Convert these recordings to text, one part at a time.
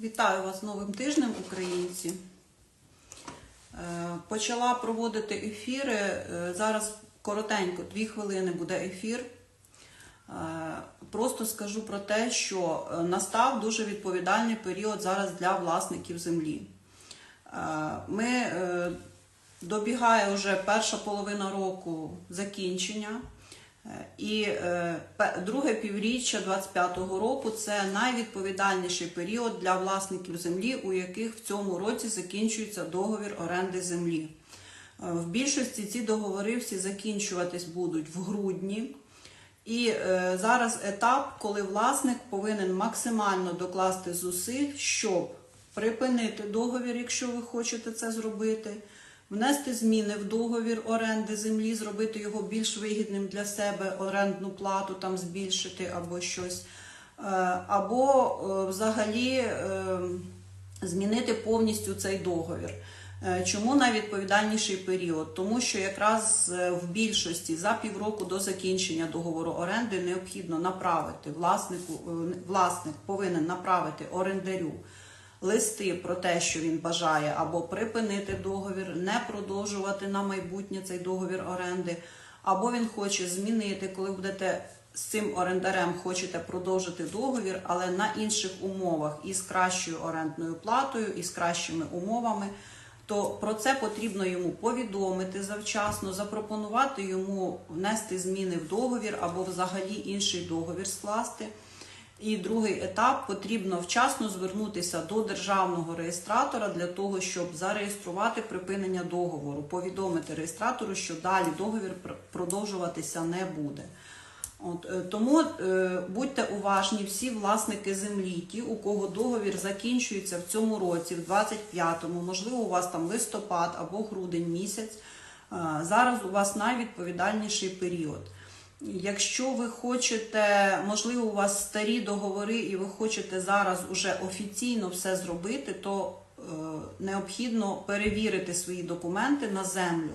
Вітаю вас з новим тижнем, українці. Е, Почала проводити ефіри. Е, Зараз коротенько, дві хвилини буде ефір. Е, Просто скажу про те, що настав дуже відповідальний період зараз для власників землі. Ми добігає вже перша половина року закінчення. І е, друге півріччя 25-го року це найвідповідальніший період для власників землі, у яких в цьому році закінчується договір оренди землі. Е, В більшості ці договори всі закінчуватись будуть в грудні. І е, зараз етап, коли власник повинен максимально докласти зусиль, щоб припинити договір, якщо ви хочете це зробити, внести зміни в договір оренди землі, зробити його більш вигідним для себе, орендну плату там збільшити або щось, Е, або е, взагалі е, змінити повністю цей договір. Чому найвідповідальніший період? Тому що якраз в більшості за півроку до закінчення договору оренди необхідно направити власнику, власник повинен направити орендарю листи про те, що він бажає або припинити договір, не продовжувати на майбутнє цей договір оренди, або він хоче змінити, коли будете з цим орендарем хочете продовжити договір, але на інших умовах і з кращою орендною платою, і з кращими умовами. То про це потрібно йому повідомити завчасно, запропонувати йому внести зміни в договір або взагалі інший договір скласти. І другий етап потрібно вчасно звернутися до державного реєстратора для того, щоб зареєструвати припинення договору, повідомити реєстратору, що далі договір продовжуватися не буде. От, е, тому е, будьте уважні, всі власники землі, ті, у кого договір закінчується в цьому році, в 25-му, можливо, у вас там листопад або грудень місяць. е, Зараз у вас найвідповідальніший період. Якщо ви хочете, можливо, у вас старі договори, і ви хочете зараз уже офіційно все зробити, то е, необхідно перевірити свої документи на землю,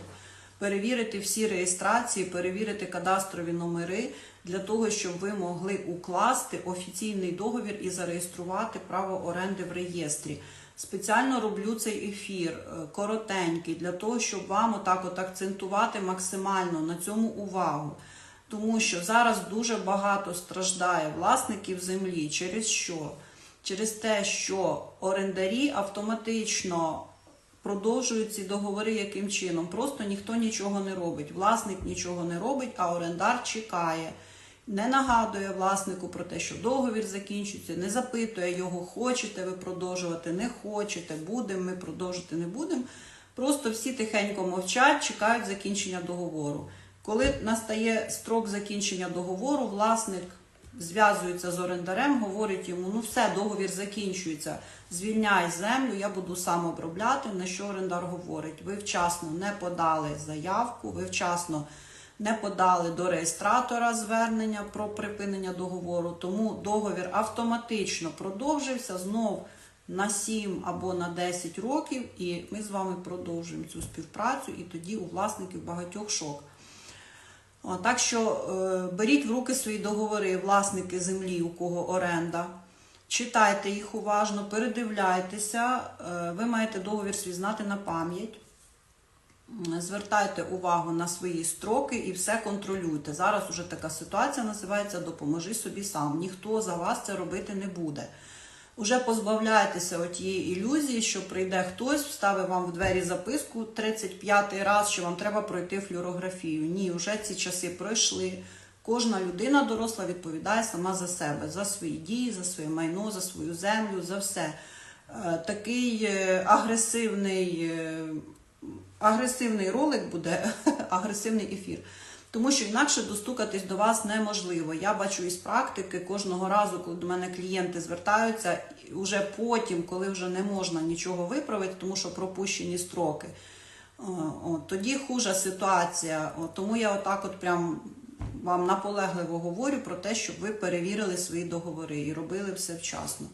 перевірити всі реєстрації, перевірити кадастрові номери для того, щоб ви могли укласти офіційний договір і зареєструвати право оренди в реєстрі. Спеціально роблю цей ефір е, коротенький для того, щоб вам отак от акцентувати максимально на цьому увагу. Тому що зараз дуже багато страждає власників землі. Через що? Через те, що орендарі автоматично продовжують ці договори яким чином. Просто ніхто нічого не робить. Власник нічого не робить, а орендар чекає. Не нагадує власнику про те, що договір закінчується, не запитує його, хочете ви продовжувати, не хочете, будемо ми продовжити, не будемо. Просто всі тихенько мовчать, чекають закінчення договору. Коли настає строк закінчення договору, власник зв'язується з орендарем, говорить йому: ну все, договір закінчується, звільняй землю, я буду сам обробляти. На що орендар говорить? Ви вчасно не подали заявку, ви вчасно не подали до реєстратора звернення про припинення договору, тому договір автоматично продовжився знов на 7 або на 10 років, і ми з вами продовжуємо цю співпрацю, і тоді у власників багатьох шок. Так що е, беріть в руки свої договори, власники землі, у кого оренда. Читайте їх уважно, передивляйтеся. Е, ви маєте договір свій знати на пам'ять. Звертайте увагу на свої строки і все контролюйте. Зараз уже така ситуація називається Допоможи собі сам. Ніхто за вас це робити не буде. Уже позбавляйтеся тієї ілюзії, що прийде хтось, вставить вам в двері записку 35-й раз, що вам треба пройти флюорографію. Ні, вже ці часи пройшли. Кожна людина доросла відповідає сама за себе, за свої дії, за своє майно, за свою землю, за все. Е, Такий е, агресивний, е, агресивний ролик буде, агресивний ефір. Тому що інакше достукатись до вас неможливо. Я бачу із практики кожного разу, коли до мене клієнти звертаються, і вже потім, коли вже не можна нічого виправити, тому що пропущені строки. От, тоді хужа ситуація. От, тому я отак от прям вам наполегливо говорю про те, щоб ви перевірили свої договори і робили все вчасно.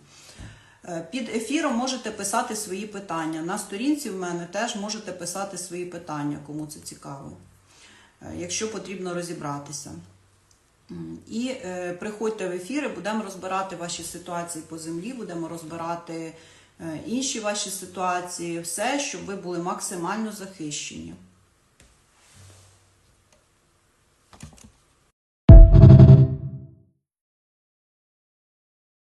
Е, Під ефіром можете писати свої питання. На сторінці в мене теж можете писати свої питання, кому це цікаво, якщо потрібно розібратися. І е, приходьте в ефіри, будемо розбирати ваші ситуації по землі, будемо розбирати е, інші ваші ситуації, все, щоб ви були максимально захищені.